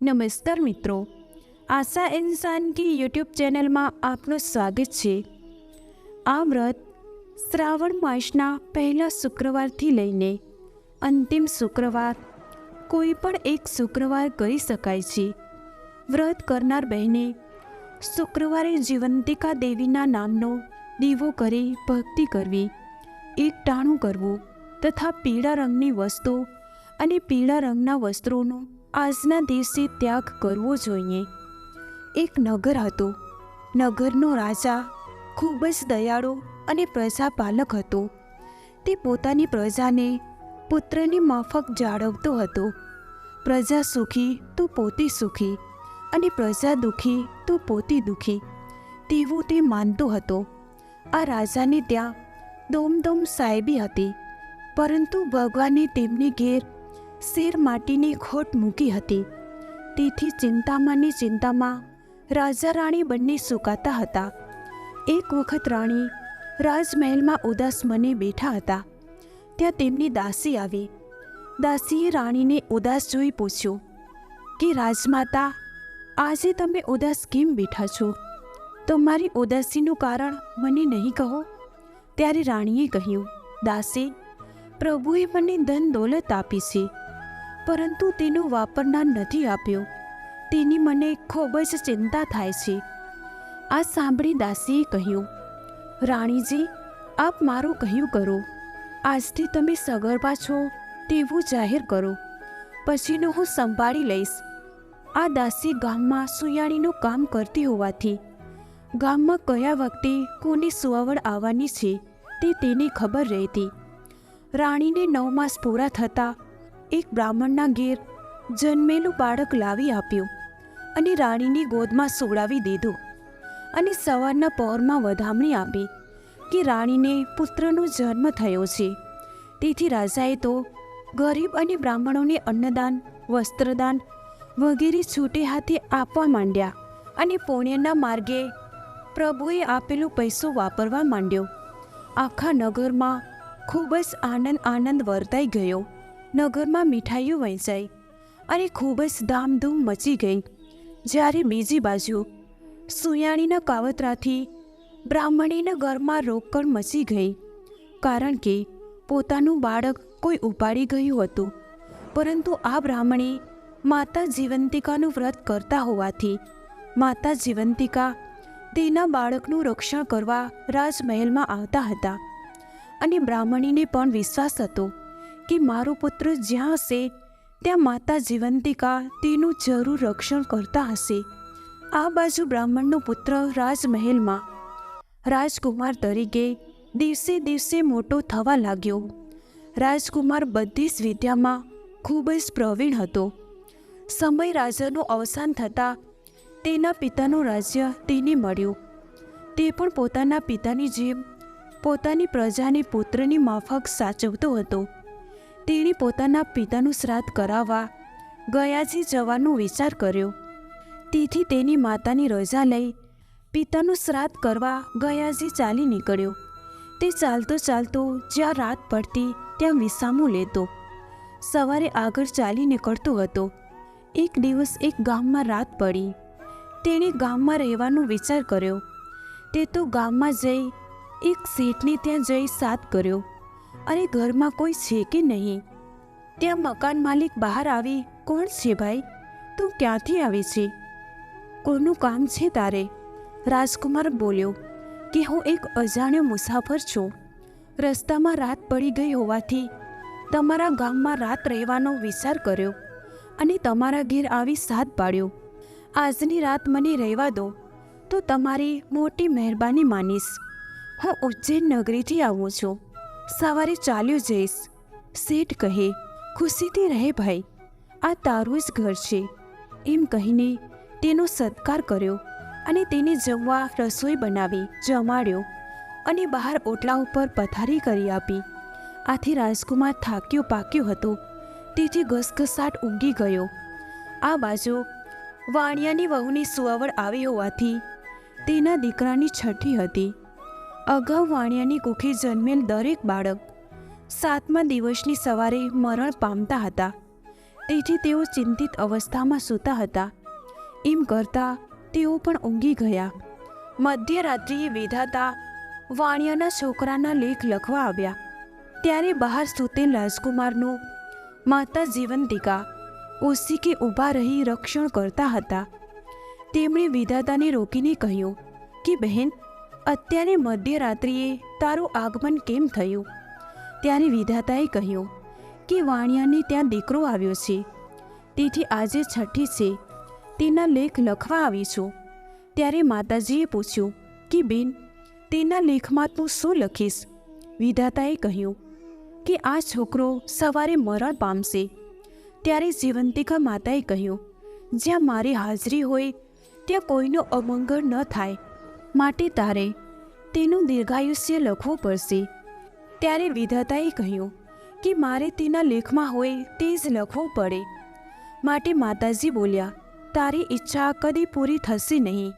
નમસ્કાર મિત્રો. આશા ઇન્સાન કી યુટ્યુબ ચેનલમાં આપનું સ્વાગત છે. આ વ્રત શ્રાવણ માસના પહેલા શુક્રવારથી લઈને અંતિમ શુક્રવાર કોઈ પણ એક શુક્રવાર કરી શકાય છે. વ્રત કરનાર બહેને શુક્રવારે જીવંતિકા દેવીના નામનો દીવો કરી ભક્તિ કરવી, એક ટાણું કરવું તથા પીળા રંગની વસ્તુ અને પીળા રંગના વસ્ત્રોનો આજના દિવસે ત્યાગ કરવો જોઈએ. એક નગર હતો. નગરનો રાજા ખૂબ જ દયાળુ અને પ્રજાપાલક હતો. તે પોતાની પ્રજાને, પુત્રની માફક જાળવતો હતો. પ્રજા સુખી તો પોતે સુખી અને પ્રજા દુઃખી તો પોતે દુઃખી. તેવું તે માનતો હતો. આ રાજાને ત્યાં દોમદોમ સાહેબી હતી. પરંતુ ભગવાને તેમની ઘેર શેર માટીની ખોટ મૂકી હતી. તેથી ચિંતામાંની ચિંતામાં રાજા રાણી બંને સુકાતા હતા. એક વખત રાણી રાજમહેલમાં ઉદાસ મને બેઠા હતા. ત્યાં તેમની દાસી આવી. દાસીએ રાણીને ઉદાસ જોઈ પૂછ્યું કે, રાજમાતા, આજે તમે ઉદાસ કેમ બેઠા છો? તમારી ઉદાસીનું કારણ મને નહીં કહો. ત્યારે રાણીએ કહ્યું, દાસી, પ્રભુએ મને ધન દોલત આપી છે. પરંતુ તેનો વાપરનાર નથી આપ્યો. તેની મને ખૂબ જ ચિંતા થાય છે. આ સાંભળી દાસીએ કહ્યું, રાણીજી, આપ મારું કહ્યું કરો. આજથી તમે સગર્ભા છો તેવું જાહેર કરો. પછીનું હું સંભાળી લઈશ. આ દાસી ગામમાં સુયાણીનું કામ કરતી હોવાથી, ગામમાં કયા વખતે કોની સુવાવડ આવવાની છે તે તેને ખબર રહેતી. રાણીને નવ માસ પૂરા થતાં એક બ્રાહ્મણના ઘેર જન્મેલું બાળક લાવી આપ્યું અને રાણીની ગોદમાં સોડાવી દીધું અને સવારના પહોરમાં વધામણી આપી કે રાણીને પુત્રનો જન્મ થયો છે. તેથી રાજાએ તો ગરીબ અને બ્રાહ્મણોને અન્નદાન, વસ્ત્રદાન વગેરે છૂટે હાથે આપવા માંડ્યા અને પુણ્યના માર્ગે પ્રભુએ આપેલો પૈસો વાપરવા માંડ્યો. આખા નગરમાં ખૂબ જ આનંદ આનંદ વર્તાઈ ગયો. નગરમાં મીઠાઈઓ વહેંચાઈ અને ખૂબ જ ધામધૂમ મચી ગઈ. જ્યારે બીજી બાજુ સુયાણીના કાવતરાથી બ્રાહ્મણીના ઘરમાં રોકડ મચી ગઈ, કારણ કે પોતાનું બાળક કોઈ ઉપાડી ગયું હતું. પરંતુ આ બ્રાહ્મણી માતા જીવંતિકાનું વ્રત કરતા હોવાથી માતા જીવંતિકા તેના બાળકનું રક્ષણ કરવા રાજમહેલમાં આવતા હતા અને બ્રાહ્મણીને પણ વિશ્વાસ હતો. કે મારો પુત્ર જ્યાં હશે, ત્યાં માતા જીવંતિકા તેનું જરૂર રક્ષણ કરતા હશે. આ બાજુ બ્રાહ્મણનો પુત્ર રાજમહેલમાં. રાજકુમાર તરીકે દિવસે દિવસે મોટો થવા લાગ્યો. રાજકુમાર બધી જ વિદ્યામાં ખૂબ જ પ્રવીણ હતો. સમય રાજાનું અવસાન થતાં તેના પિતાનું રાજ્ય તેને મળ્યું. તે પણ પોતાના પિતાની જેમ પોતાની પ્રજાને પુત્રની માફક સાચવતો હતો. તેણે પોતાના પિતાનું શ્રાદ્ધ કરાવવા ગયાજી જવાનો વિચાર કર્યો. તેથી તેની માતાની રજા લઈ પિતાનું શ્રાદ્ધ કરવા ગયાજી ચાલી નીકળ્યો. તે ચાલતો ચાલતો જ્યાં રાત પડતી ત્યાં વિસામું લેતો. સવારે આગળ ચાલી નીકળતો હતો. એક દિવસ એક ગામમાં રાત પડી. તેણે ગામમાં રહેવાનો વિચાર કર્યો. તે તો ગામમાં જઈ એક શેઠને ત્યાં જઈ સાથ કર્યો. અને ઘરમાં કોઈ છે કે નહીં? ત્યાં મકાન માલિક બહાર આવી, કોણ છે ભાઈ? તું ક્યાંથી આવી છે? કોનું કામ છે તારે? રાજકુમાર બોલ્યો, કે હું એક અજાણ્યો મુસાફર છું. રસ્તામાં રાત પડી ગઈ હોવાથી તમારા ગામમાં રાત રહેવાનો વિચાર કર્યો અને તમારા ઘેર આવી સાથ પાડ્યો. આજની રાત મને રહેવા દો, તો તમારી મોટી મહેરબાની માનીશ. હું ઉજ્જૈન નગરીથી આવું છું. સવારે ચાલ્યો જઈશ. શેઠ કહે, ખુશીથી રહે ભાઈ, આ તારું જ ઘર છે. એમ કહીને તેનો સત્કાર કર્યો અને તેને જમવા રસોઈ બનાવી જમાડ્યો અને બહાર ઓટલા ઉપર પથારી કરી આપી. આથી રાજકુમાર થાક્યો પાક્યો હતો. તેથી ઘસઘસાટ ઊંઘી ગયો. આ બાજુ વાણિયાની વહુની સુવાવડ આવી હોવાથી તેના દીકરાની છઠ્ઠી હતી. અગાઉ વાણિયાની કુખે જન્મેલ દરેક બાળક સાતમા દિવસની સવારે મરણ પામતા હતા. તેથી તેઓ ચિંતિત અવસ્થામાં સૂતા હતા. એમ કરતા તેઓ પણ ઊંઘી ગયા. મધ્યરાત્રિએ વિધાતા વાણિયાના છોકરાના લેખ લખવા આવ્યા. ત્યારે બહાર સૂતેલ રાજકુમારનું માતા જીવંતિકા ઓશિકે ઊભા રહી રક્ષણ કરતા હતા. તેમણે વિધાતાને રોકીને કહ્યું કે, બહેન અત્યારે મધ્યરાત્રિએ તારું આગમન કેમ થયું? ત્યારે વિધાતાએ કહ્યું કે વાણિયાને ત્યાં દીકરો આવ્યો છે. તેથી આજે છઠ્ઠી છે. તેના લેખ લખવા આવી છું ત્યારે માતાજીએ પૂછ્યું કે બેન, તેના લેખમાં તું શું લખીશ? વિધાતાએ કહ્યું કે આ છોકરો સવારે મરણ પામશે. ત્યારે જીવંતિકા માતાએ કહ્યું, જ્યાં મારી હાજરી હોય, ત્યાં કોઈનો અમંગળ ન થાય. માટે તારે તેનું દીર્ઘાયુષ્ય લખવું પડશે. ત્યારે વિધાતાએ કહ્યું કે મારે તેના લેખમાં હોય તે જ લખવું પડે. માટે માતાજી બોલ્યા, તારી ઈચ્છા કદી પૂરી થશે નહીં.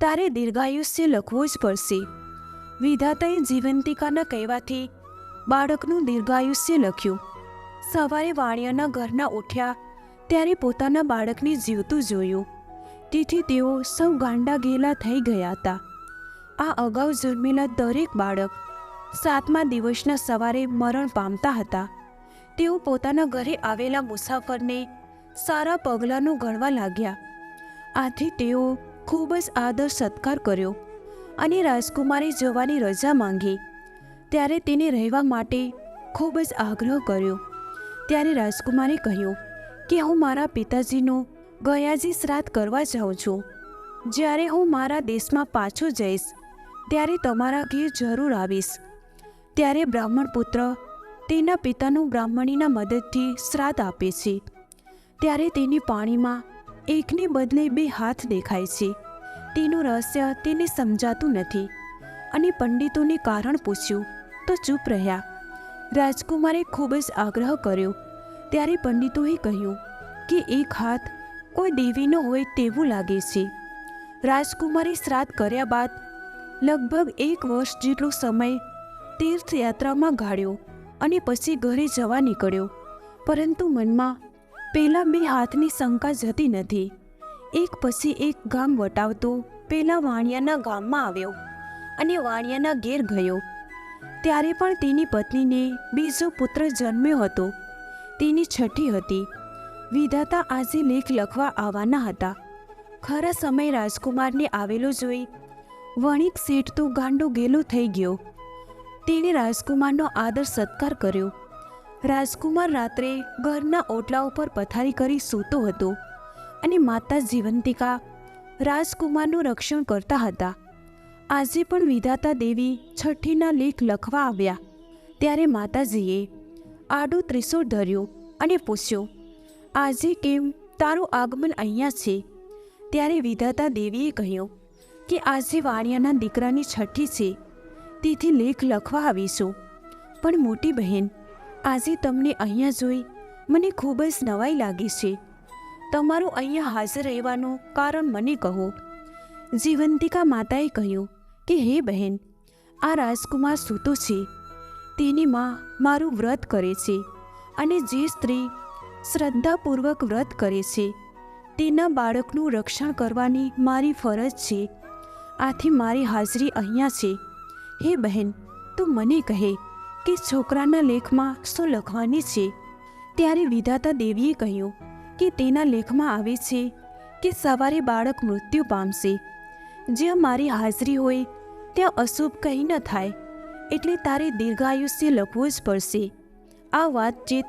તારે દીર્ઘાયુષ્ય લખવું જ પડશે. વિધાતાએ જીવંતિકાના કહેવાથી બાળકનું દીર્ઘાયુષ્ય લખ્યું. સવારે વાણિયાના ઘરના ઉઠ્યા, ત્યારે પોતાના બાળકને જીવતું જોયું. તેથી તેઓ સૌ ગાંડા ગેલા થઈ ગયા હતા. આ અગાઉ જન્મેલા દરેક બાળક સાતમા દિવસના સવારે મરણ પામતા હતા. તેઓ પોતાના ઘરે આવેલા મુસાફરને સારા પગલાંનું ગણવા લાગ્યા. આથી તેઓ ખૂબ જ આદર સત્કાર કર્યો અને રાજકુમારે જવાની રજા માંગી. ત્યારે તેને રહેવા માટે ખૂબ જ આગ્રહ કર્યો. ત્યારે રાજકુમારે કહ્યું કે, હું મારા પિતાજીનું ગયાજી શ્રાદ્ધ કરવા જાઉં છું. જ્યારે હું મારા દેશમાં પાછો જઈશ, ત્યારે તમારા ઘેર જરૂર આવીશ. ત્યારે બ્રાહ્મણ પુત્ર તેના પિતાનું બ્રાહ્મણીના મદદથી શ્રાદ્ધ આપે છે. ત્યારે તેની પાણીમાં એકને બદલે બે હાથ દેખાય છે. તેનું રહસ્ય તેને સમજાતું નથી અને પંડિતોને કારણ પૂછ્યું, તો ચૂપ રહ્યા. રાજકુમારે ખૂબ જ આગ્રહ કર્યો. ત્યારે પંડિતોએ કહ્યું કે, એક હાથ કોઈ દેવીનો હોય તેવું લાગે છે. રાજકુમારે શ્રાદ્ધ કર્યા બાદ લગભગ એક વર્ષ જેટલો સમય તીર્થયાત્રામાં ગાળ્યો અને પછી ઘરે જવા નીકળ્યો. પરંતુ મનમાં પહેલાં બે હાથની શંકા જતી નથી. એક પછી એક ગામ વટાવતો પહેલાં વાણિયાના ગામમાં આવ્યો અને વાણિયાના ઘેર ગયો. ત્યારે પણ તેની પત્નીને બીજો પુત્ર જન્મ્યો હતો. તેની છઠ્ઠી હતી. વિધાતા આજે લેખ લખવા આવવાના હતા. ખરા સમય રાજકુમારને આવેલો જોઈ વણિક શેઠ તો ગાંડો ગેલો થઈ ગયો. તેણે રાજકુમારનો આદર સત્કાર કર્યો. રાજકુમાર રાત્રે ઘરના ઓટલા ઉપર પથારી કરી સૂતો હતો અને માતા જીવંતિકા રાજકુમારનું રક્ષણ કરતા હતા. આજે પણ વિધાતા દેવી છઠ્ઠીના લેખ લખવા આવ્યા. ત્યારે માતાજીએ આડું ત્રિશૂળ ધર્યું અને પૂછ્યું આજે કેમ તારું આગમન અહીંયા છે? ત્યારે વિધાતા દેવીએ કહ્યું કે આજે વાણિયાના દીકરાની છઠ્ઠી છે, તેથી લેખ લખવા આવીશું. પણ મોટી બહેન, આજે તમને અહીંયા જોઈ મને ખૂબ જ નવાઈ લાગી છે. તમારું અહીંયા હાજર રહેવાનું કારણ મને કહો. જીવંતિકા માતાએ કહ્યું કે, હે બહેન, આ રાજકુમાર સૂતો છે. તેની માં મારું વ્રત કરે છે અને જે સ્ત્રી શ્રદ્ધાપૂર્વક વ્રત કરે છે. તેના બાળકનું રક્ષણ કરવાની મારી ફરજ છે. આથી મારી હાજરી અહીંયા છે. હે બહેન, તું મને કહે કે છોકરાના લેખમાં શું લખવાની છે? ત્યારે વિધાતા દેવીએ કહ્યું કે તેના લેખમાં આવે છે કે સવારે બાળક મૃત્યુ પામશે. જ્યાં મારી હાજરી હોય, ત્યાં અશુભ કંઈ ન થાય. એટલે તારે દીર્ઘાયુષ્ય લખવું જ પડશે. આ વાતચીત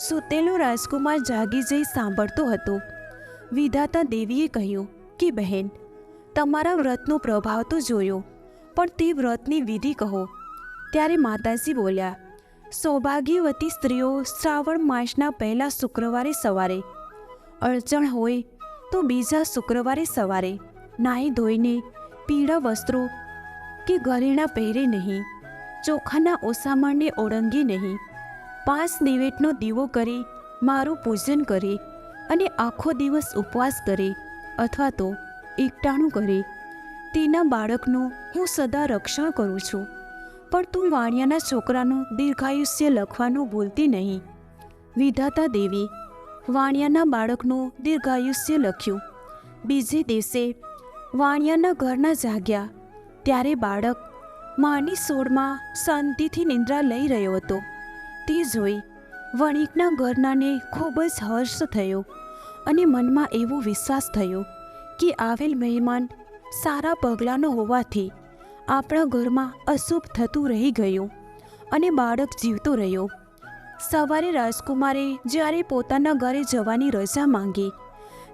સૂતેલો રાજકુમાર જાગી જઈ સાંભળતો હતો. વિધાતા દેવીએ કહ્યું, કે બહેન, તમારા વ્રતનો પ્રભાવ તો જોયો, પણ તે વ્રતની વિધિ કહો. ત્યારે માતાજી બોલ્યા, સૌભાગ્યવતી સ્ત્રીઓ શ્રાવણ માસના પહેલા શુક્રવારે સવારે, અડચણ હોય તો બીજા શુક્રવારે સવારે, નાહી ધોઈને પીળા વસ્ત્રો કે ઘરેણા પહેરે નહીં, ચોખાના ઓસામણને ઓળંગી નહીં પાંચ દિવેટનો દીવો કરી, મારું પૂજન કરે અને આખો દિવસ ઉપવાસ કરે અથવા તો એકટાણું કરે. તેના બાળકનું હું સદા રક્ષણ કરું છું, પણ તું વાણિયાના છોકરાનું દીર્ઘાયુષ્ય લખવાનું ભૂલતી નહીં. વિધાતા દેવી, વાણિયાના બાળકનું દીર્ઘાયુષ્ય લખ્યું. બીજે દિવસે વાણિયાના ઘરના જાગ્યા, ત્યારે બાળક માની સોળમાં શાંતિથી નિંદ્રા લઈ રહ્યો હતો. તે જોઈ. વણિકના ઘરનાને ખૂબ જ હર્ષ થયો અને મનમાં એવો વિશ્વાસ થયો કે આવેલ મહેમાન સારા પગલાંનો હોવાથી આપણા ઘરમાં અશુભ થતું રહી ગયું અને બાળક જીવતો રહ્યો. સવારે રાજકુમારે જ્યારે પોતાના ઘરે જવાની રજા માંગી,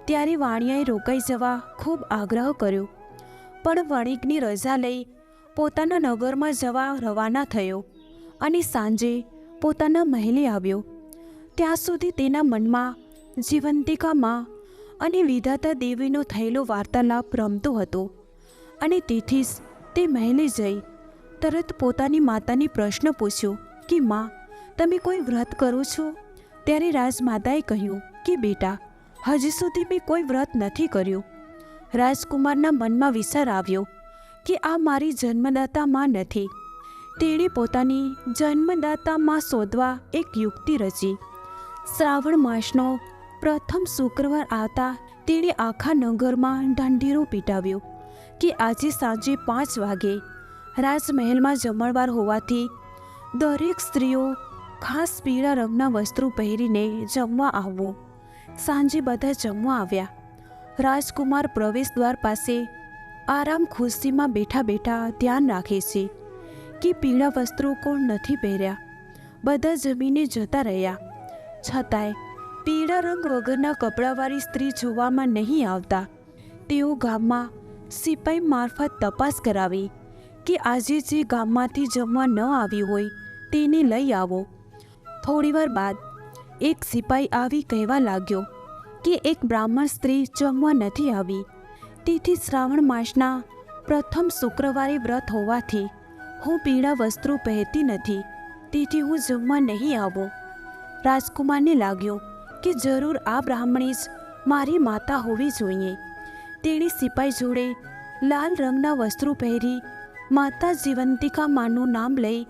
ત્યારે વાણિયાએ રોકાઈ જવા ખૂબ આગ્રહ કર્યો. પણ વણિકની રજા લઈ પોતાના નગરમાં જવા રવાના થયો અને સાંજે પોતાના મહેલે આવ્યો. ત્યાં સુધી તેના મનમાં જીવંતિકામાં અને વિધાતા દેવીનો થયેલો વાર્તાલાપ રમતો હતો અને તેથી જ તે મહેલે જઈ તરત પોતાની માતાને પ્રશ્ન પૂછ્યો કે, માં, તમે કોઈ વ્રત કરો છો? ત્યારે રાજમાતાએ કહ્યું કે, બેટા, હજી સુધી મેં કોઈ વ્રત નથી કર્યું. રાજકુમારના મનમાં વિચાર આવ્યો કે, આ મારી જન્મદાતા માં નથી. તેણે પોતાની જન્મદાતા માં શોધવા એક યુક્તિ રચી. શ્રાવણ માસનો પ્રથમ શુક્રવાર આવતા તેણે આખા નગરમાં ઢંઢેરો પીટાવ્યો કે આજે સાંજે પાંચ વાગે રાજમહેલમાં જમણવાર હોવાથી દરેક સ્ત્રીઓ ખાસ પીળા રંગના વસ્ત્રો પહેરીને જમવા આવવું. સાંજે બધા જમવા આવ્યા. રાજકુમાર પ્રવેશ દ્વાર પાસે આરામ ખુરશીમાં બેઠા બેઠા ધ્યાન રાખે છે. કે પીળા વસ્ત્રો કોણ નથી પહેર્યા. બધા જમીને જતા રહ્યા. છતાંય પીળા રંગ વગરના કપડાવાળી સ્ત્રી જોવામાં નહીં આવતા. તેઓ ગામમાં સિપાઈ મારફત તપાસ કરાવી કે આજે જે ગામમાંથી જમવા ન આવી હોય તેને લઈ આવો. થોડીવાર બાદ એક સિપાઈ આવી કહેવા લાગ્યો કે એક બ્રાહ્મણ સ્ત્રી જમવા નથી આવી. તેથી શ્રાવણ માસના પ્રથમ શુક્રવારે વ્રત હોવાથી હું પીળા વસ્ત્રો પહેરતી નથી, તેથી હું જમવા નહીં આવો. રાજકુમારને લાગ્યું કે જરૂર આ બ્રાહ્મણી જ મારી માતા હોવી જોઈએ. તેણે સિપાઈ જોડે લાલ રંગના વસ્ત્રો પહેરી માતા જીવંતિકા માનું નામ લઈ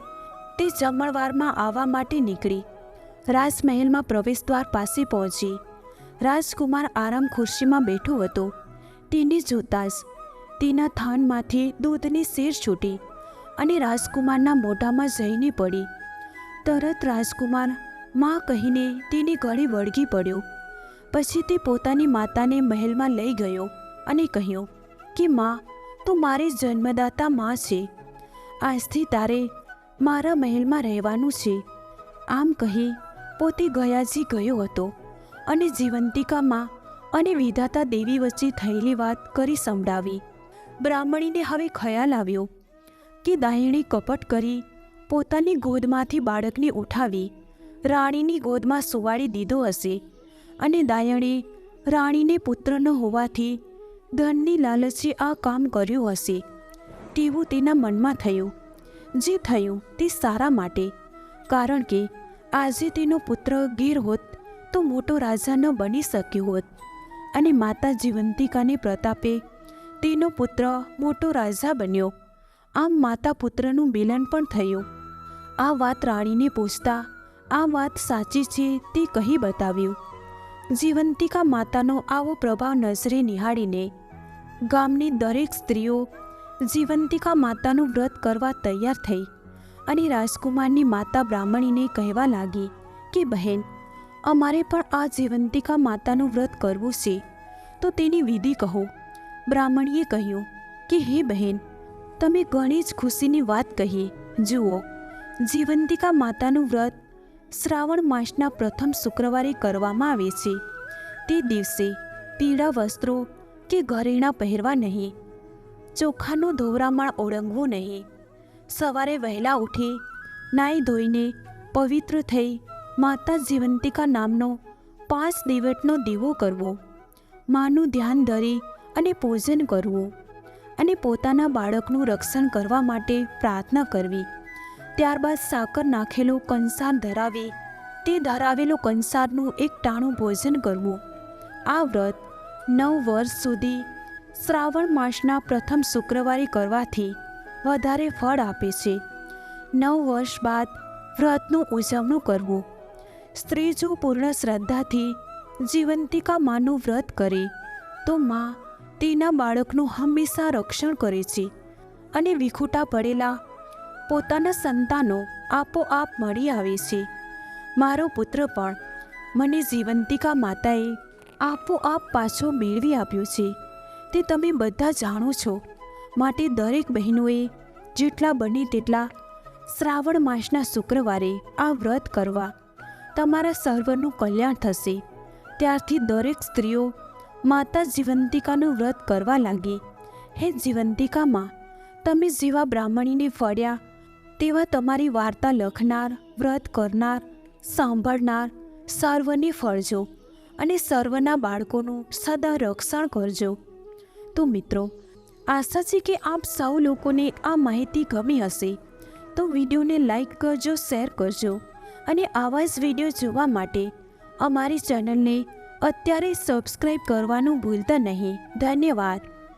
તે જમણવારમાં આવવા માટે નીકળી. રાજમહેલમાં પ્રવેશદ્વાર પાસે પહોંચી. રાજકુમાર આરામ ખુરશીમાં બેઠો હતો. તેને જોતાં જ તેના થાનમાંથી દૂધની શેર છૂટી. અને રાજકુમારના મોઢામાં જઈને પડી. તરત રાજકુમારમાં કહીને તેની ગળે વળગી પડ્યો. પછી તે પોતાની માતાને મહેલમાં લઈ ગયો અને કહ્યું કે, માં, તું મારી જન્મદાતા માં છે. આજથી તારે મારા મહેલમાં રહેવાનું છે. આમ કહી પોતે ગયાજી ગયો હતો અને જીવંતિકામાં અને વિધાતા દેવી વચ્ચે થયેલી વાત કરી સંભળાવી. બ્રાહ્મણીને હવે ખ્યાલ આવ્યો કે દાયણે કપટ કરી પોતાની ગોદમાંથી બાળકને ઉઠાવી રાણીની ગોદમાં સુવાડી દીધો હશે અને દાયણે રાણીને પુત્ર ન હોવાથી ધનની લાલચે આ કામ કર્યું હશે. તેવું તેના મનમાં થયું. જે થયું તે સારા માટે, કારણ કે આજે તેનો પુત્ર ગીર હોત તો મોટો રાજા ન બની શક્યો હોત અને માતા જીવંતિકાને પ્રતાપે તેનો પુત્ર મોટો રાજા બન્યો. આમ માતા પુત્રનું મિલન પણ થયું. આ વાત રાણીને પૂછતા, આ વાત સાચી છે તે કહી બતાવ્યું. જીવંતિકા માતાનો આવો પ્રભાવ નજરે નિહાળીને, ગામની દરેક સ્ત્રીઓ જીવંતિકા માતાનું વ્રત કરવા તૈયાર થઈ અને રાજકુમારની માતા બ્રાહ્મણીને કહેવા લાગી કે, બહેન, અમારે પણ આ જીવંતિકા માતાનું વ્રત કરવું છે. તો તેની વિધિ કહો. બ્રાહ્મણીએ કહ્યું કે, હે બહેન તમે ઘણી જ ખુશીની વાત કહી. જુઓ, જીવંતિકા માતાનું વ્રત શ્રાવણ માસના પ્રથમ શુક્રવારે કરવામાં આવે છે. તે દિવસે પીળા વસ્ત્રો કે ઘરેણાં પહેરવા નહીં. ચોખાનું ધોવરામણ ઓળંગવું નહીં. સવારે વહેલા ઉઠી નાઈ ધોઈને પવિત્ર થઈ માતા જીવંતિકા નામનો પાંચ દિવટનો દીવો કરવો. માનું ધ્યાન ધરી અને પૂજન કરવું. અને પોતાના બાળકનું રક્ષણ કરવા માટે પ્રાર્થના કરવી. ત્યારબાદ સાકર નાખેલો કંસાર ધરાવી, તે ધરાવેલો કંસારનું એક ટાણું ભોજન કરવું. આ વ્રત નવ વર્ષ સુધી શ્રાવણ માસના પ્રથમ શુક્રવારે કરવાથી વધારે ફળ આપે છે. નવ વર્ષ બાદ વ્રતનું ઉજવણું કરવું. સ્ત્રી જો પૂર્ણ શ્રદ્ધાથી જીવંતિકા માનું વ્રત કરે, તો માં તેના બાળકનું હંમેશા રક્ષણ કરે છે અને વિખૂટા પડેલા પોતાના સંતાનો આપોઆપ મળી આવે છે. મારો પુત્ર પણ મને જીવંતિકા માતાએ આપોઆપ પાછો મેળવી આપ્યો છે. તે તમે બધા જાણો છો. માટે દરેક બહેનોએ જેટલા બને તેટલા શ્રાવણ માસના શુક્રવારે આ વ્રત કરવા તમારા સર્વનું કલ્યાણ થશે. ત્યારથી દરેક સ્ત્રીઓ માતા જીવંતિકાનું વ્રત કરવા લાગી. હે જીવંતિકામાં, તમે જેવા બ્રાહ્મણીને ફળ્યા, તેવા તમારી વાર્તા લખનાર, વ્રત કરનાર, સાંભળનાર સર્વને ફળજો અને સર્વના બાળકોનું સદા રક્ષણ કરજો. તો મિત્રો, આશા છે કે આપ સૌ લોકોને આ માહિતી ગમી હશે. તો વિડીયોને લાઈક કરજો, શેર કરજો અને આવા જ વીડિયો જોવા માટે અમારી ચેનલને અત્યારે સબસ્ક્રાઈબ કરવાનું ભૂલતા નહીં. ધન્યવાદ.